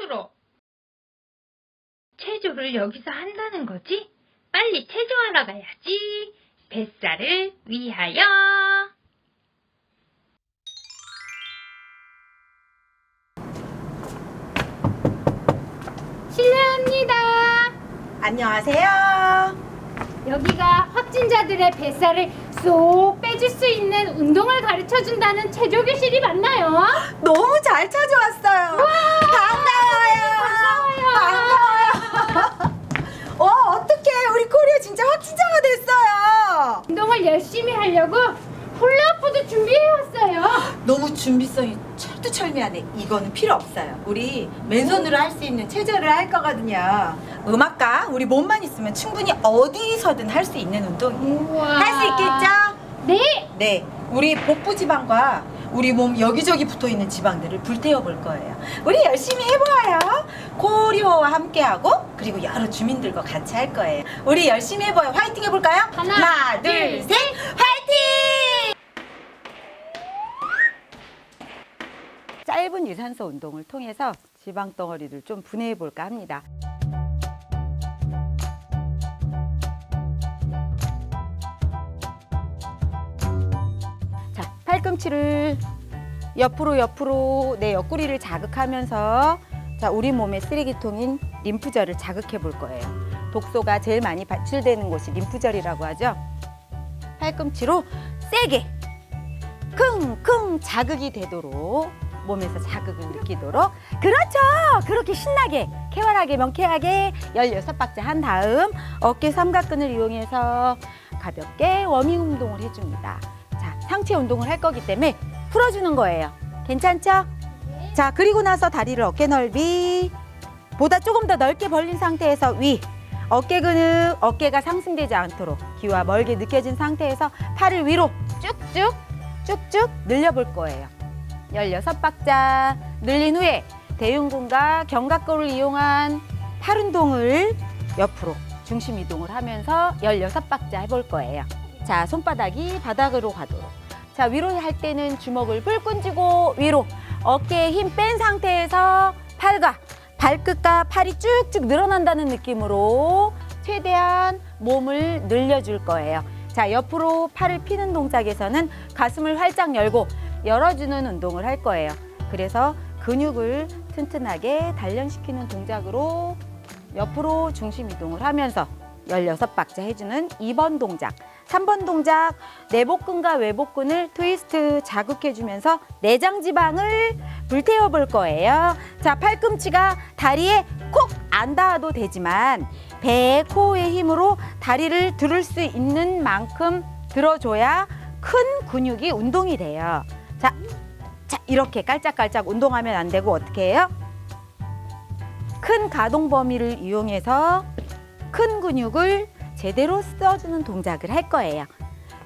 들어. 체조를 여기서 한다는 거지? 빨리 체조하러 가야지. 뱃살을 위하여. 실례합니다. 안녕하세요. 여기가 확진자들의 뱃살을 쏙 빼줄 수 있는 운동을 가르쳐 준다는 체조 교실이 맞나요? 너무 잘 찾아왔어요. 반가워요. 반가워요. 어, 어떡해. 우리 코리아 진짜 확진자가 됐어요. 운동을 열심히 하려고 훌라후프도 준비해 왔어요. 너무 준비성이 철두철미하네. 이거는 필요 없어요. 우리 맨손으로 할 수 있는 체조를 할 거거든요. 음악과 우리 몸만 있으면 충분히 어디서든 할 수 있는 운동이에요. 우와. 할 수 있겠죠? 네. 네, 우리 복부 지방과 우리 몸 여기저기 붙어 있는 지방들을 불태워 볼 거예요. 우리 열심히 해보아요. 코리오와 함께하고 그리고 여러 주민들과 같이 할 거예요. 우리 열심히 해봐요. 화이팅 해볼까요? 하나, 둘, 둘, 셋, 화이팅! 짧은 유산소 운동을 통해서 지방 덩어리를 좀 분해해 볼까 합니다. 팔꿈치를 옆으로 옆으로 내 옆구리를 자극하면서 자, 우리 몸의 쓰레기통인 림프절을 자극해 볼 거예요. 독소가 제일 많이 발출되는 곳이 림프절이라고 하죠. 팔꿈치로 세게 킁킁 자극이 되도록 몸에서 자극을 느끼도록 그렇죠 그렇게 신나게 쾌활하게 명쾌하게 16박자 한 다음 어깨 삼각근을 이용해서 가볍게 워밍 운동을 해줍니다 자 상체 운동을 할 거기 때문에 풀어주는 거예요 괜찮죠? 자 그리고 나서 다리를 어깨 넓이 보다 조금 더 넓게 벌린 상태에서 위 어깨 근육 어깨가 상승되지 않도록 귀와 멀게 느껴진 상태에서 팔을 위로 쭉쭉 쭉쭉 늘려볼 거예요. 16박자 늘린 후에 대흉근과 견갑골을 이용한 팔 운동을 옆으로 중심 이동을 하면서 16박자 해볼 거예요. 자, 손바닥이 바닥으로 가도록. 자, 위로 할 때는 주먹을 불끈 쥐고 위로 어깨에 힘 뺀 상태에서 팔과 발끝과 팔이 쭉쭉 늘어난다는 느낌으로 최대한 몸을 늘려줄 거예요. 자, 옆으로 팔을 피는 동작에서는 가슴을 활짝 열고 열어주는 운동을 할 거예요. 그래서 근육을 튼튼하게 단련시키는 동작으로 옆으로 중심 이동을 하면서 16박자 해주는 2번 동작. 3번 동작, 내복근과 외복근을 트위스트 자극해주면서 내장 지방을 불태워 볼 거예요. 자, 팔꿈치가 다리에 콕 안 닿아도 되지만 배, 코의 힘으로 다리를 들을 수 있는 만큼 들어줘야 큰 근육이 운동이 돼요. 자, 자 이렇게 깔짝깔짝 운동하면 안 되고 어떻게 해요? 큰 가동 범위를 이용해서 큰 근육을 제대로 써주는 동작을 할 거예요.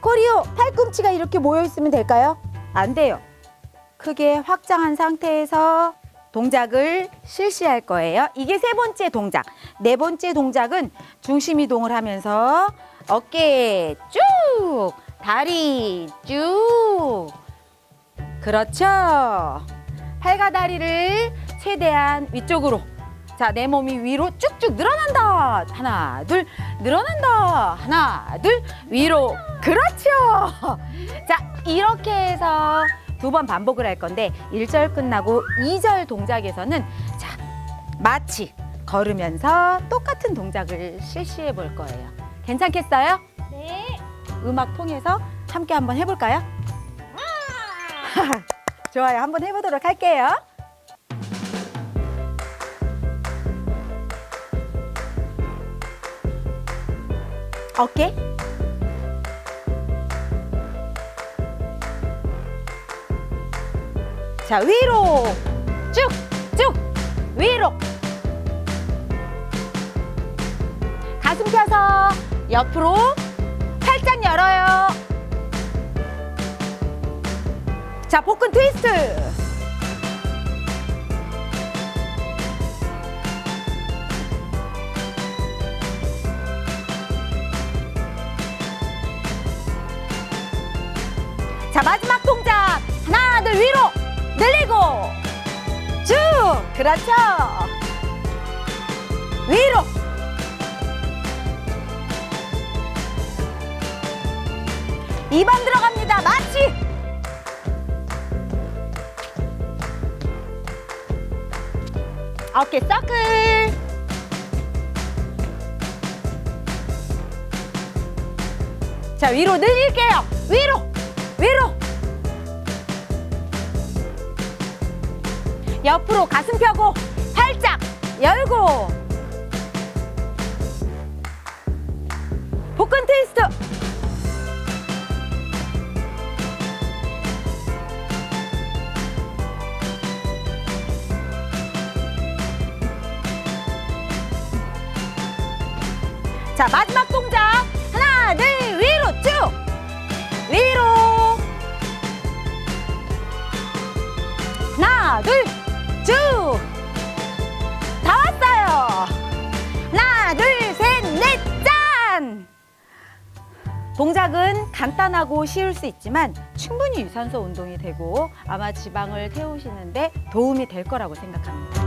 코리오 팔꿈치가 이렇게 모여 있으면 될까요? 안 돼요. 크게 확장한 상태에서 동작을 실시할 거예요. 이게 세 번째 동작. 네 번째 동작은 중심 이동을 하면서 어깨 쭉, 다리 쭉. 그렇죠. 팔과 다리를 최대한 위쪽으로. 자, 내 몸이 위로 쭉쭉 늘어난다. 하나, 둘, 늘어난다. 하나, 둘, 위로. 그렇죠. 자, 이렇게 해서 두 번 반복을 할 건데 일절 끝나고 이 절 동작에서는 자, 마치 걸으면서 똑같은 동작을 실시해 볼 거예요. 괜찮겠어요? 네. 음악 통해서 함께 한번 해볼까요? 좋아요. 한번 해보도록 할게요. 어깨. 자, 위로. 쭉, 쭉. 위로. 가슴 펴서 옆으로 살짝 열어요. 자, 복근 트위스트. 자, 마지막 동작. 하나, 둘, 위로. 늘리고. 쭉. 그렇죠. 위로. 이번 들어갑니다. 마치. 어깨 서클. 자, 위로 늘릴게요. 위로. 위로. 옆으로 가슴 펴고 팔짝 열고. 복근 트위스트. 자 마지막 동작. 하나 둘 위로 쭉. 위로 하나 둘 쭉! 다 왔어요! 하나, 둘, 셋, 넷, 짠! 동작은 간단하고 쉬울 수 있지만 충분히 유산소 운동이 되고 아마 지방을 태우시는데 도움이 될 거라고 생각합니다.